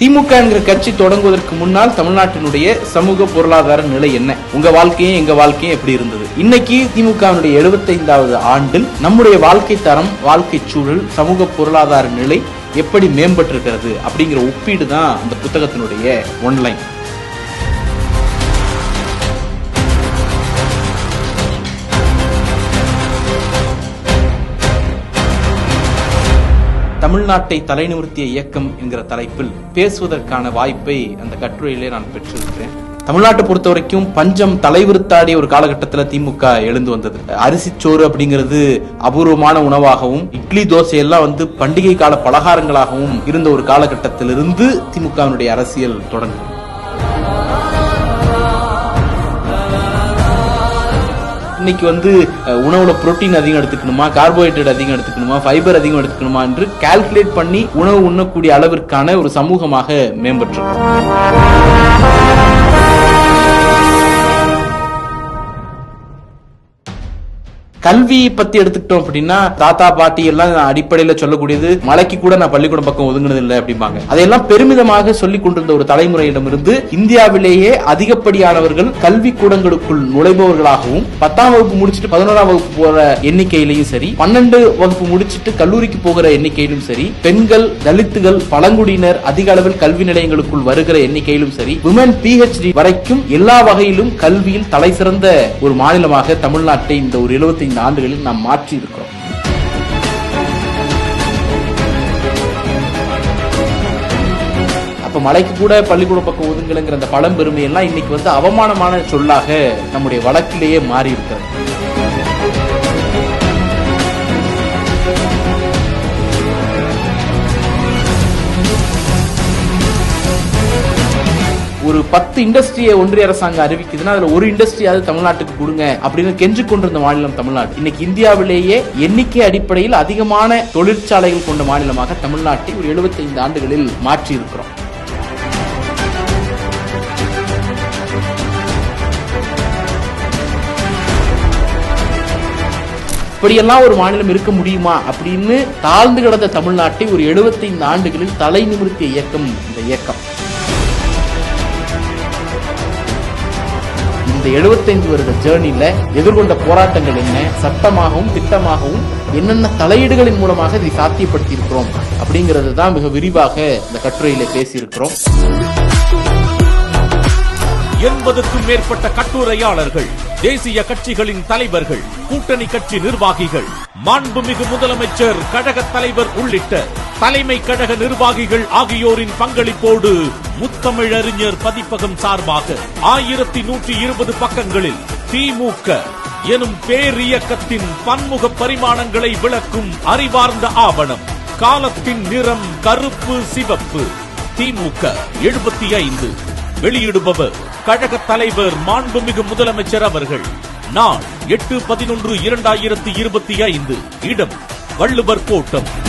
திமுக என்கிற கட்சி தொடங்குவதற்கு முன்னால் தமிழ்நாட்டினுடைய சமூக பொருளாதார நிலை என்ன? உங்க வாழ்க்கையும் எங்க வாழ்க்கையும் எப்படி இருந்தது? இன்னைக்கு திமுகவினுடைய எழுபத்தைந்தாவது ஆண்டில் நம்முடைய வாழ்க்கை தரம் வாழ்க்கை சூழல் சமூக பொருளாதார நிலை எப்படி மேம்பட்டிருக்கிறது அப்படிங்கிற ஒப்பீடு தான் அந்த புத்தகத்தினுடைய ஒன்லைன் தமிழ்நாட்டை தலைநிமிர்த்திய இயக்கம் என்கிற தலைப்பில் பேசுவதற்கான வாய்ப்பை அந்த கட்டுரையிலே நான் பெற்றிருக்கிறேன். தமிழ்நாட்டை பொறுத்த வரைக்கும் பஞ்சம் தலைவிருத்தாடிய ஒரு காலகட்டத்தில் திமுக எழுந்து வந்தது. அரிசிச்சோறு அப்படிங்கிறது அபூர்வமான உணவாகவும் இட்லி தோசை எல்லாம் வந்து பண்டிகை கால பலகாரங்களாகவும் இருந்த ஒரு காலகட்டத்திலிருந்து திமுகவினுடைய அரசியல் தொடங்குது. இன்னைக்கு வந்து உணவுல புரோட்டீன் அதிகம் எடுத்துக்கணுமா கார்போஹைட்ரேட் அதிகம் எடுத்துக்கணுமா ஃபைபர் அதிகம் எடுத்துக்கணுமா என்று கால்குலேட் பண்ணி உணவு உண்ணக்கூடிய அளவிற்கான ஒரு சமூகமாக மேம்பட்டிருக்கோம். கல்வி பத்தி எடுத்துக்கிட்டோம் அப்படின்னா தாத்தா பாட்டி எல்லாம் அடிப்படையில சொல்லக்கூடியது மலைக்கு கூட நான் பள்ளிக்கூடம் பக்கம் ஒதுங்கினது இல்லை அப்படிம்பாங்க. அதையெல்லாம் பெருமிதமாக சொல்லிக் கொண்டிருந்த ஒரு தலைமுறையிடமிருந்து இந்தியாவிலேயே அதிகப்படியானவர்கள் கல்வி கூடங்களுக்குள் நுழைபவர்களாகவும் பத்தாம் வகுப்பு முடிச்சுட்டு பதினோராம் வகுப்பு போற எண்ணிக்கையிலையும் சரி பன்னெண்டு வகுப்பு முடிச்சிட்டு கல்லூரிக்கு போகிற எண்ணிக்கையிலும் சரி பெண்கள் தலித்துகள் பழங்குடியினர் அதிக அளவில் கல்வி நிலையங்களுக்குள் வருகிற எண்ணிக்கையிலும் சரி விமன் பிஹெச்டி வரைக்கும் எல்லா வகையிலும் கல்வியில் தலை சிறந்த ஒரு மாநிலமாக தமிழ்நாட்டை இந்த ஒரு 75 ஆண்டுகளில் நாம் மாற்றி இருக்கிறோம். அப்ப மலைக்கு கூட பள்ளிக்கூட பக்கம் ஒதுங்கலுங்கிற அந்த பழம்பெருமை எல்லாம் இன்னைக்கு வந்து அவமானமான சொல்லாக நம்முடைய வழக்கிலேயே மாறி இருக்கிறது ஒரு பத்து இண்டஸ்ட்ரியை ஒன்றிய அரசாங்கம் அறிவிக்குதுன்னா அதுல ஒரு இண்டஸ்ட்ரியாவது தமிழ்நாட்டுக்கு கொடுங்க அப்படின்னு கெஞ்சு கொண்டிருந்த மாநிலம் தமிழ்நாடு. இன்னைக்கு இந்தியாவிலேயே எண்ணிக்கை அடிப்படையில் அதிகமான தொழிற்சாலைகள் கொண்ட மாநிலமாக தமிழ்நாட்டை ஒரு 75 ஆண்டுகளில் மாற்றி இருக்கிறோம் இப்படியெல்லாம் ஒரு மாநிலம் இருக்க முடியுமா அப்படின்னு தாழ்ந்து கிடந்த தமிழ்நாட்டை ஒரு 75 ஆண்டுகளில் தலை நிமிர்த்திய இயக்கம் இந்த இயக்கம். இந்த 75 வருட ஜேர்னியில எதிர்கொண்ட போராட்டங்கள் என்ன? சட்டமாகவும் திட்டமாகவும் என்னென்ன தலையீடுகளின் மூலமாக இதை சாத்தியப்படுத்தி இருக்கிறோம் அப்படிங்கிறது தான் மிக விரிவாக இந்த கட்டுரையில பேசியிருக்கிறோம். எண்பதுக்கும் மேற்பட்ட கட்டுரையாளர்கள் தேசிய கட்சிகளின் தலைவர்கள் கூட்டணி கட்சி நிர்வாகிகள் மாண்புமிகு முதலமைச்சர் கழக தலைவர் உள்ளிட்ட தலைமை கழக நிர்வாகிகள் ஆகியோரின் பங்களிப்போடு முத்தமிழறிஞர் பதிப்பகம் சார்பாக ஆயிரத்தி நூற்றி இருபது பக்கங்களில் திமுக எனும் பேரியக்கத்தின் பன்முக பரிமாணங்களை விளக்கும் அறிவார்ந்த ஆவணம். காலத்தின் நிறம் கருப்பு சிவப்பு. திமுக எழுபத்தி ஐந்து. வெளியிடுபவர் கழக தலைவர் மாண்புமிகு முதலமைச்சர் அவர்கள். நான் எட்டு பதினொன்று இரண்டாயிரத்தி இருபத்தி ஐந்து. இடம் வள்ளுவர் கோட்டம்.